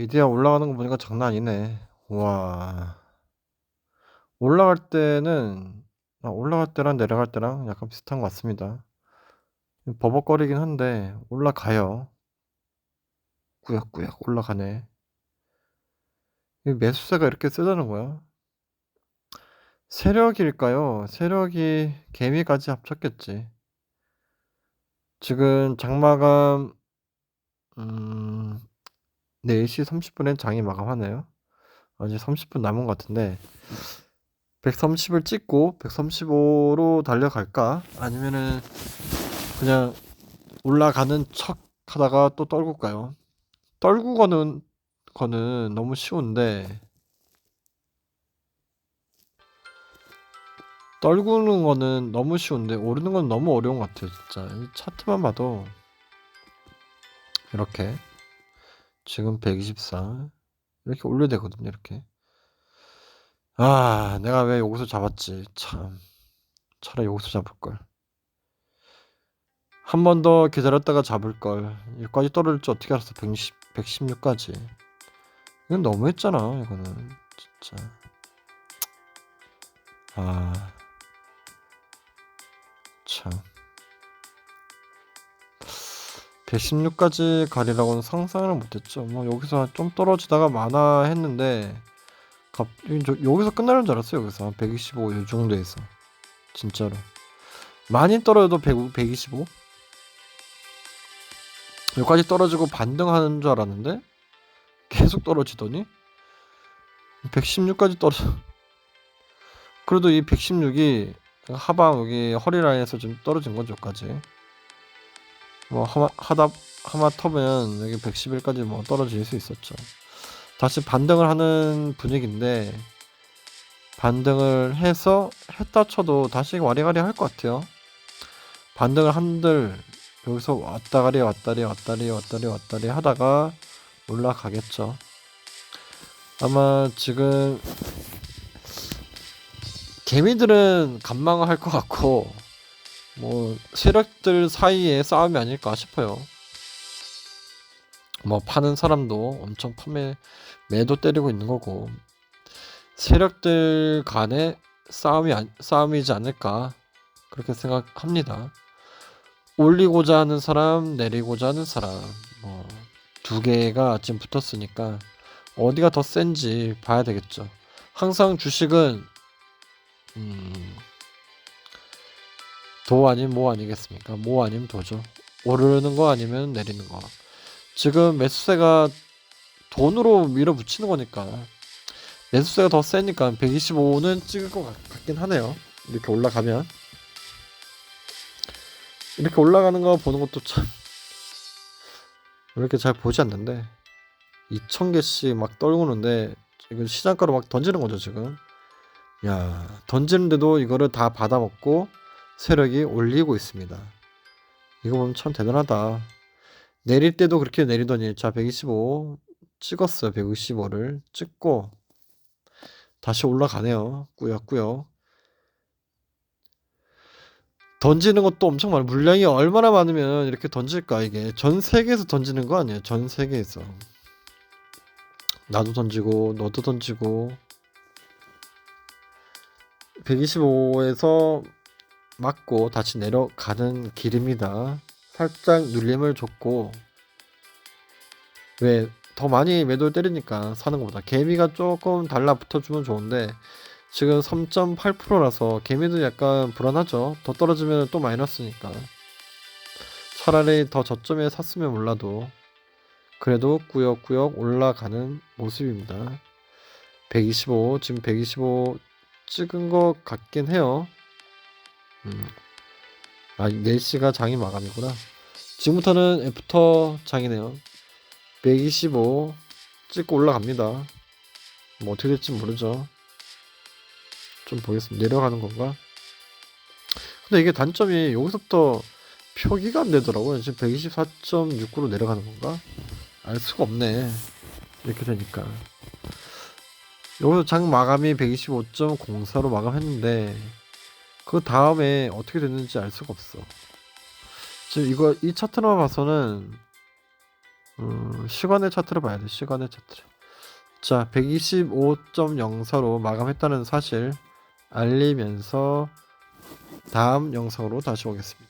미디어 올라가는 거 보니까 장난 아니네. 와. 올라갈 때는 아 올라갈 때랑 내려갈 때랑 약간 비슷한 것 같습니다. 버벅거리긴 한데 올라가요. 꾸역꾸역 올라가네. 이 매수세가 이렇게 세다는 거야. 세력일까요? 세력이 개미까지 합쳤겠지. 지금 장마감 음 4시 30분에 장이 마감하네요. 아직 30분 남은 것 같은데 130을 찍고 135로 달려갈까? 아니면은 그냥 올라가는 척 하다가 또 떨굴까요? 떨구 거는 거는 너무 쉬운데 떨구는 거는 너무 쉬운데 오르는 건 너무 어려운 것 같아요 진짜 이 차트만 봐도 이렇게 지금 124 이렇게 올려야 되거든요 이렇게. 아 내가 왜 여기서 잡았지? 참. 차라리 여기서 잡을걸. 한 번 더 기다렸다가 잡을걸. 여기까지 떨어질 줄 어떻게 알았어? 110, 116까지. 이건 너무했잖아 이거는. 진짜. 아. 참. 116까지 가리라고는 상상을 못했죠. 뭐 여기서 좀 떨어지다가 많아 했는데 갑 여기서 끝나는 줄 알았어요. 여기서 한125이 정도에서 진짜로 많이 떨어져도 100, 125 여기까지 떨어지고 반등하는 줄 알았는데 계속 떨어지더니 116까지 떨어져. 그래도 이 116이 하방 여기 허리 라인에서 좀 떨어진 거죠, 까지. 뭐 하마 하다 하마터면 여기 111까지 뭐 떨어질 수 있었죠. 다시 반등을 하는 분위기인데 반등을 해서 했다 쳐도 다시 와리가리 할 것 같아요. 반등을 한들 여기서 왔다가리 왔다리 왔다리 왔다리 왔다리 하다가 올라가겠죠. 아마 지금 개미들은 간망을 할 것 같고 뭐 세력들 사이에 싸움이 아닐까 싶어요. 뭐 파는 사람도 엄청 판매 매도 때리고 있는 거고 세력들 간의 싸움이 싸움이지 않을까 그렇게 생각합니다. 올리고자 하는 사람, 내리고자 하는 사람 뭐 두 개가 지금 붙었으니까 어디가 더 센지 봐야 되겠죠. 항상 주식은 음, 도 아니면 모 아니겠습니까? 모 아니면 도죠. 오르는 거 아니면 내리는 거. 지금 매수세가 돈으로 밀어붙이는 거니까 매수세가 더 세니까 125는 찍을 것 같 긴 하네요. 이렇게 올라가면 이렇게 올라가는 거 보는 것도 참 이렇게 잘 보지 않는데 2,000개씩 막 떨구는데 이건 시장가로 막 던지는 거죠 지금. 야 던지는데도 이거를 다 받아먹고 세력이 올리고 있습니다. 이거 보면 참 대단하다. 내릴 때도 그렇게 내리더니 자 125 찍었어요. 125를 찍고 다시 올라가네요. 꾸역꾸역. 던지는 것도 엄청 많아. 물량이 얼마나 많으면 이렇게 던질까 이게 전 세계에서 던지는 거 아니에요. 전 세계에서. 나도 던지고 너도 던지고 125에서 맞고 다시 내려가는 길입니다. 살짝 눌림을 줬고 왜 더 많이 매도 때리니까 사는 것보다 개미가 조금 달라붙어주면 좋은데 지금 3.8%라서 개미도 약간 불안하죠. 더 떨어지면 또 마이너스니까 차라리 더 저점에 샀으면 몰라도 그래도 꾸역꾸역 올라가는 모습입니다. 125 지금 125 찍은 것 같긴 해요. 음. 아, 4시가 장이 마감이구나. 지금부터는 애프터 장이네요. 125 찍고 올라갑니다. 뭐 어떻게 될지 모르죠. 좀 보겠습니다. 내려가는 건가? 근데 이게 단점이 여기서부터 표기가 안 되더라고요. 지금 124.69로 내려가는 건가? 알 수가 없네. 이렇게 되니까. 여기서 장 마감이 125.04로 마감했는데 그 다음에 어떻게 됐는지 알 수가 없어. 지금 이거 이 차트만 봐서는 음, 시간의 차트를 봐야 돼. 시간의 차트를. 자, 125.04로 마감했다는 사실 알리면서 다음 영상으로 다시 오겠습니다.